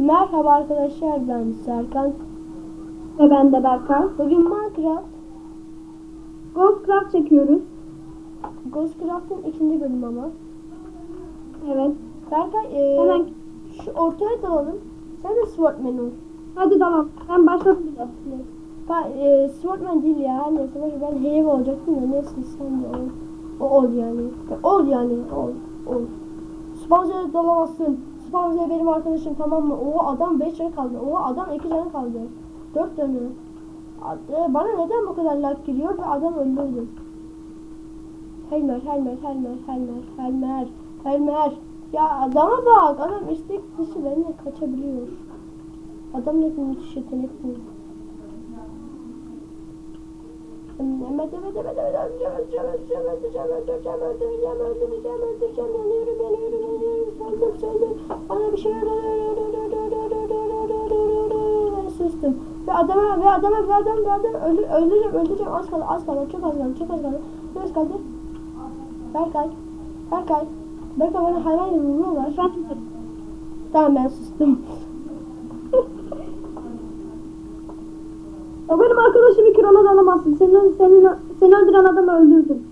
Merhaba arkadaşlar ben Serkan. Ve ben de Berkay. Bugün Minecraft Ghostcraft çekiyoruz. Ghostcraft'ın ikinci bölümü ama. Evet. Berkay e, Hemen. şu ortaya dalalım. Sen de Swordman ol. Hadi tamam. Ben bile. Ben, e, Swordman değil ya. Neyse boş ben Heyve olacaktım da neyse sen de ol. O ol yani. Ol yani. Ol. Ol. Sponsor'a dalamazsın. Sponsor benim arkadaşım tamam mı? O adam 5 canı kaldı. O adam 2 canı kaldı. 4 canı. E, Bana neden bu kadar like giriyor ve adam öldürdü. Helmer, Helmer, Helmer, Helmer, Helmer, Helmer. Ya adama bak. Adam istek dışı benimle kaçabiliyor. Adam ne müthiş yetenekli. Evet evet evet öleceğim öleceğim öleceğim öleceğim öleceğim öldüreceğim öldüreceğim öldüreceğim yanıyorum yanıyorum yanıyorum söndüm söndüm bana bir şey sustum ve adama ve adama ve adam ve adam öldür, öldüreceğim öldüreceğim az kaldı az kaldı çok az kaldı çok az kaldı ne az kaldı Berkay Berkay Berkay bana hayvan gibi vuruyorlar tamam ben sustum O benim arkadaşımı krala dalamazsın. Senin, senin, seni öldüren adamı öldürdüm.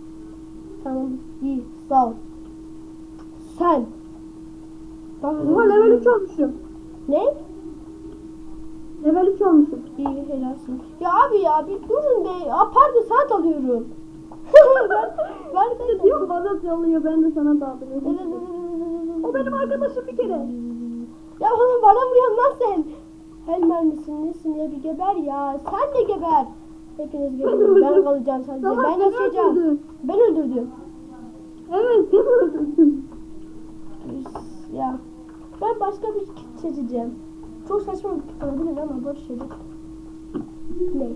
tamam iyi sağ ol sen Ama level 3 olmuşum. ne? Level 3 olmuşum. İyi helalsin. Ya abi ya bir durun be. Ya pardon saat alıyorum. ben, ben de Diyor bana çalıyor ben de sana daldırıyorum. O benim arkadaşım bir kere. Ya bana bana vuruyorsun lan sen. Helmer misin nesin ya bir geber ya. Sen de geber. Hepiniz geberin. Ben kalacağım sadece. Salak, Ben yaşayacağım. öldürdün. Ben öldürdüm. Evet sen öldürdün. Ya. Ben başka bir kit seçeceğim. Çok saçma bir kit olabilir ama boş ver. Ne?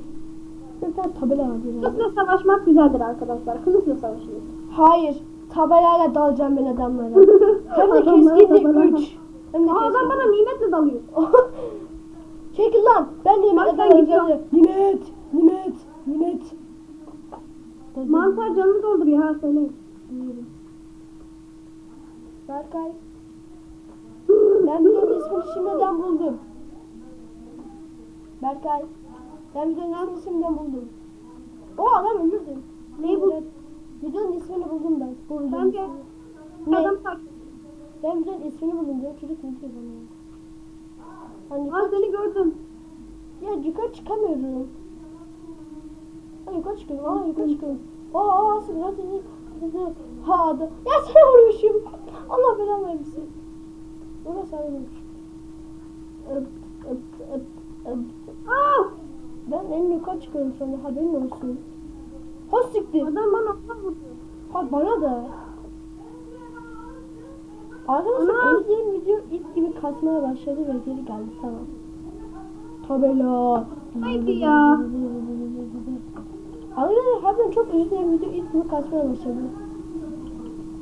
Tane tabela var. Kılıçla savaşmak güzeldir arkadaşlar. Kılıçla savaşıyoruz. Hayır. Tabelayla dalacağım ben adamlara. Hem de tabela. 3. Hem de Aa, adam keskin. bana nimetle dalıyor. Çekil lan. Ben nimet Bak ben dalacağım. gidiyorum. Nimet. Nimet. Nimet. Mantar canını dolduruyor ha söyle. Berkay. Ben videonun ismini şimdiden buldum. Berkay. Ben videonun ismini şimdiden buldum. O adam öldürdü. Neyi buldun? Videonun ismini buldum ben. Bu videonun Ben de adam takip Ben videonun ismini buldum diyor. Çocuk ne diyor bana? Hani yukarı, seni gördüm. ya yukarı çıkamıyorum. Ha yukarı çıkıyorum. Aa yukarı çıkıyorum. Aa aa hadi. hadi. Ha adam. Ya sana vurmuşum. Allah belanı vermesin. Bana sana vurmuşum. Öp, öp, öp, öp. Aa! Ben en yukarı çıkıyorum sonra haberin olsun. Ha siktir. Adam bana vurdu. Ha bana da. Arkadaşlar özlem video ilk gibi kasmaya başladı ve geri geldi tamam. Tabela. Haydi ya. Arkadaşlar harbiden çok özür dilerim video ilk gibi kasmaya başladı.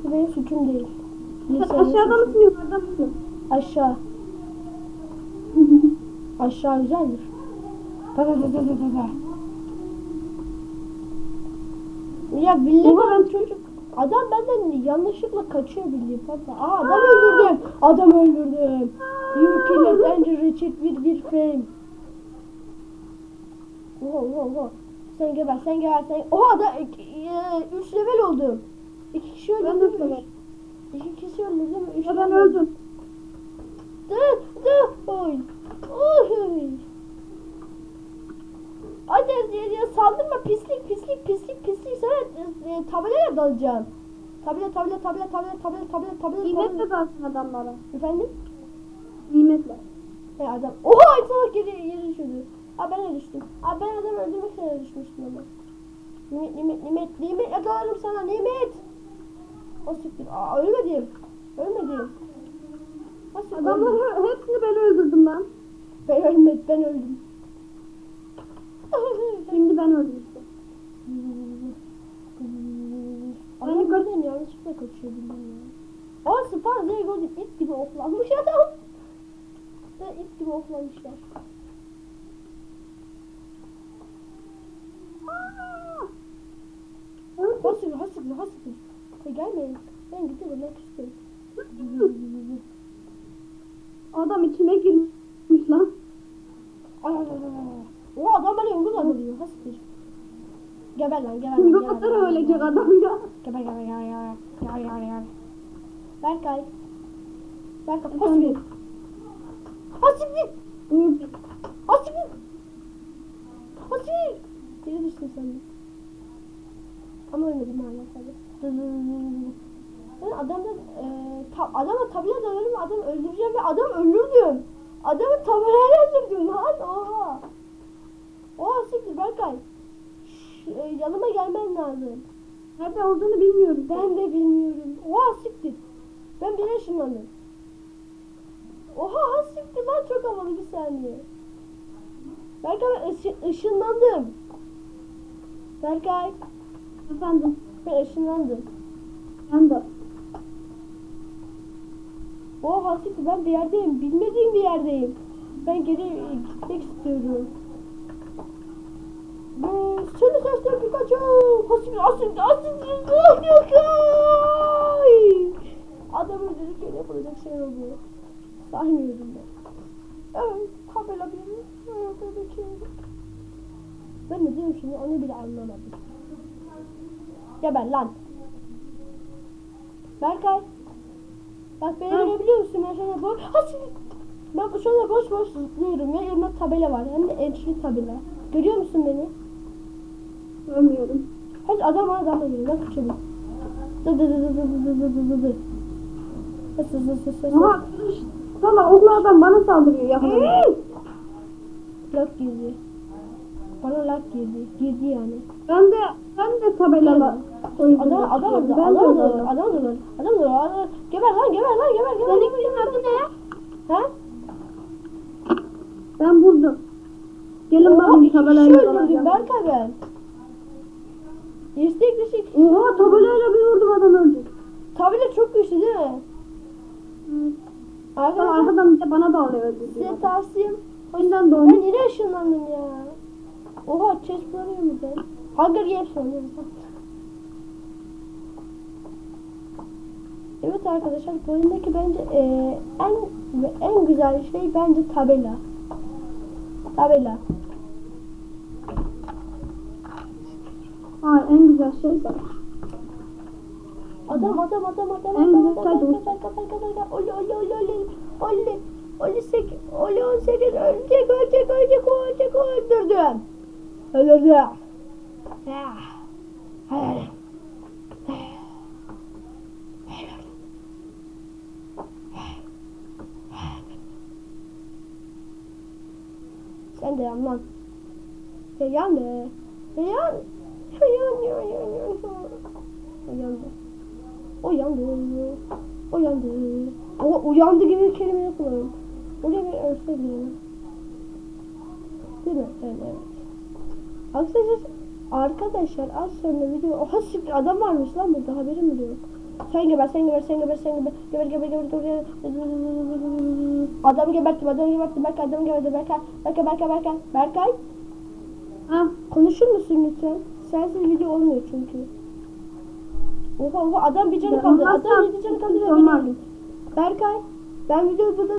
Bu benim suçum değil. Sen aşağıda mısın yukarıda mısın? Aşağı. Aşağı güzeldir. Ta ta ta ta ta ta. Ya Oha, ben- çocuk. Adam benden yanlışlıkla kaçıyor bildiğin fazla. Aa adam öldürdüm. Adam öldürdüm. You killed Andrew Richard with bir frame. Oha oha oha. Sen geber sen geber sen. Oha da 3 level oldum. 2 kişi Ben de öldürdüm. üç level. 2 kişi öldürdüm. 3 Ya ben öldüm. Dur dur. Oy. Oy. Hadi ya, ya saldırma pislik pislik pislik pislik sana e, e, tabelayla dalacağım. Tabela tabela tabela tabela tabela tabela tabela Nimetle dalsın adamlara. Efendim? Nimetle. He adam. Oha salak yere, yere düşürdü. Aa ben düştüm. Aa ben adamı öldürmek üzere düşmüştüm ama. Nimet nimet nimet nimet yakalarım sana nimet. O siktir. Aa ölmedim. Ölmedim. Nasıl ölmedim? Adamları hepsini ben öldürdüm lan. Ben ölmedim ben öldüm. Şimdi ben öldüm işte. Adam yukarıdan yanlışlıkla kaçıyor bilmem ya. Aa Span Z Golden it gibi oklanmış adam. Ve it gibi oklamışlar. Hasır hasır hasır. Ya gelmeyin. Ben giderim ben küstüm. Adam içime girmiş. lan. Ay ay ay ay. O adam bana yumruk atıyor. Hasbir. Geber lan geber lan. Lan. ölecek adam ya. Geber geber geber geber. Geber geber geber. Berkay. Berkay. Hasbir. Dur. Hasbir. Hasbir. Geri düştün sen de. Ama ölmedim hala tabii. Dur dur dur dur, dur. Ben adamdan e, ta, adama tabela dalarım adam öldüreceğim ve adam öldürdüm. Adamı tabelayla öldürdüm lan oha. Oha siktir Berkay. Şş, e, yanıma gelmen lazım. Nerede olduğunu bilmiyorum. Ben de bilmiyorum. Oha siktir. Ben bir ışınlandım. Oha ha siktir lan çok havalı bir saniye. Berkay ben ışı- ışınlandım. Berkay Efendim. ben ışınlandım. Ben de. Oha siktir ben bir yerdeyim. Bilmediğim bir yerdeyim. Ben geri e, gitmek istiyorum. Seni seçtim Pikachu. Hasbir asit asit yok yok. Adam öldürürken yapılacak şey oldu. Saymıyorum ben. Evet tabela bir. Evet tabii ki. Ben ne diyorum şimdi onu bile anlamadım. Geber lan. Berkay. Bak beni görebiliyor musun? Ben şöyle boş... Ha şimdi. Ben bu şöyle boş boş zıplıyorum ya. Yanımda tabela var. Hem de entry tabela. Görüyor musun beni? Görmüyorum. Hadi adam var adam da geliyor. Bak çabuk. Dı dı dı dı dı dı dı dı dı dı. Hız hız hız hız hız. Aha. Sana oklu adam bana saldırıyor yakında. Lock girdi. Bana lock girdi. Girdi yani. Ben de ben de tabelala. Adam adam adam adam adam adam adam adam adam geber lan geber lan geber geber. Seninkinin adı ne? Ha? Ben buldum. Gelin Oha bakayım iki kişi tabelayla öldürdüm. Berkay ben. Dışı iki- Oha tabelayla bir vurdum adam öldü. Tabela çok güçlü değil mi? Sonra Arkadaşlar arkadan bir de bana da öyle öldü. size tavsiyem. O yüzden Ben doğmuş. yine ışınlandım ya. Oha chest bulamıyor mu ben? Hunger Games oynuyorum. Evet arkadaşlar bu oyundaki bence eee, en en güzel şey bence tabela. Tabela. Ha en güzel şey de. Adam adam adam adam En güzel adam adam adam adam adam Oli oli oli oli oli oli sek oli on sekiz ölecek ölecek ölecek ölecek öldürdüm. Öldürdüm. Ah. Hayır. Sen de yan lan. Ya yan be. Ya yan. Ya yan yan yan yan. O yandı. O yandı. O yandı. O uyandı gibi bir kelime kullanıyorum. Oraya bir ölseydim. Değil mi? Evet, evet. Arkadaşlar, arkadaşlar az sonra video... Oha siktir adam varmış lan burada haberim bile yok. Sen geber, sen geber, sen geber, sen geber, geber, geber, geber, geber, Adamı geberttim, adamı geberttim, Berkay, adamı geberttim, Berkay, Berkay, Berkay, Berkay, Berkay. Ha Konuşur musun lütfen? Sensiz video olmuyor çünkü. Oha oha adam bir canı kaldı. Adam yedi canı kaldı. Berkay ben videoyu burada